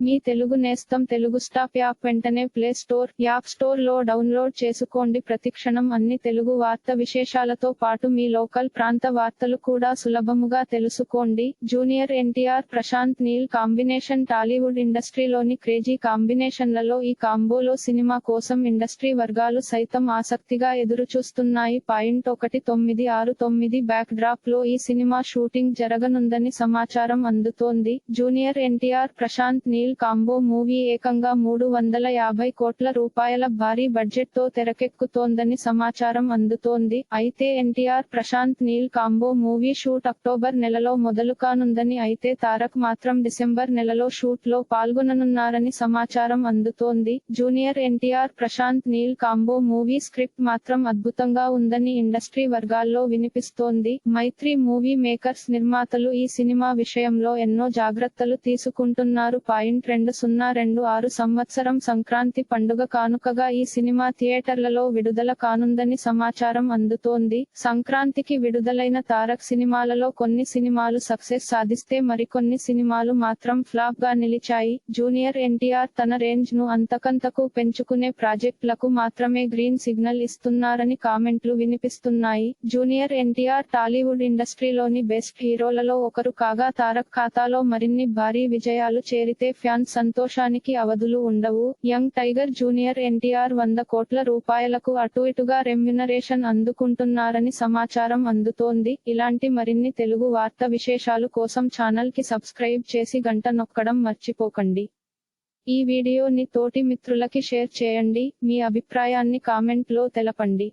మీ తెలుగు నేస్తం Telugu stop app వెంటనే play store app స్టోర్లో డౌన్లోడ్ చేసుకోండి. ప్రతిక్షణం అన్ని తెలుగు వార్త విశేషాలతో పాటు మీ లోకల్ ప్రాంత వార్తలు కూడా సులభముగా తెలుసుకోండి. Junior NTR Prashanth Neel combination Tollywood ఇండస్ట్రీలోని crazy కాంబినేషన్లలో ఈ కాంబోలో సినిమా కోసం ఇండస్ట్రీ వర్గాలు సైతం ఆసక్తిగా ఎదురుచూస్తున్నాయి. పాయింట్ ఒకటి తొమ్మిది ఆరు తొమ్మిది బ్యాక్ డ్రాప్లో ఈ సినిమా షూటింగ్ జరగనుందని సమాచారం అందుతోంది. Junior NTR Prashanth Neel combo movie ఏకంగా మూడు వందల యాభై కోట్ల రూపాయల భారీ బడ్జెట్తో తెరకెక్కుతోందని సమాచారం అందుతోంది. అయితే NTR Prashanth Neel combo movie shoot October నెలలో మొదలు కానుందని అయితే తారక్ మాత్రం డిసెంబర్ నెలలో షూట్లో పాల్గొననున్నారని సమాచారం అందుతోంది. Junior NTR Prashanth Neel combo movie script మాత్రం అద్భుతంగా ఉందని ఇండస్ట్రీ వర్గాల్లో వినిపిస్తోంది. మైత్రి మూవీ మేకర్స్ నిర్మాతలు ఈ సినిమా విషయంలో ఎన్నో జాగ్రత్తలు తీసుకుంటున్నారు. పాయింట్ రెండు సున్నా రెండు ఆరు సంవత్సరం సంక్రాంతి పండుగ కానుకగా ఈ సినిమా థియేటర్లలో విడుదల కానుందని సమాచారం అందుతోంది. సంక్రాంతికి విడుదలైన తారక్ సినిమాలలో కొన్ని సినిమాలు సక్సెస్ సాధిస్తే మరికొన్ని సినిమాలు మాత్రం ఫ్లాప్గా నిలిచాయి. జూనియర్ ఎన్టీఆర్ తన రేంజ్ను అంతకంతకు పెంచుకునే ప్రాజెక్టులకు మాత్రమే గ్రీన్ సిగ్నల్ ఇస్తున్నారని కామెంట్లు వినిపిస్తున్నాయి. జూనియర్ ఎన్టీఆర్ టాలీవుడ్ ఇండస్ట్రీలోని బెస్ట్ హీరోలలో ఒకరు కాగా తారక్ ఖాతాలో మరిన్ని భారీ విజయాలు చేరితే ఫ్యాన్ సంతోషానికి అవధులు ఉండవు. యంగ్ టైగర్ జూనియర్ ఎన్టీఆర్ వంద కోట్ల రూపాయలకు అటు ఇటుగా రెమ్యునరేషన్ అందుకుంటున్నారని సమాచారం అందుతోంది. ఇలాంటి మరిన్ని తెలుగు వార్త విశేషాలు కోసం ఛానల్కి సబ్స్క్రైబ్ చేసి గంట నొక్కడం మర్చిపోకండి. ఈ వీడియోని తోటి మిత్రులకి షేర్ చేయండి. మీ అభిప్రాయాన్ని కామెంట్లో తెలపండి.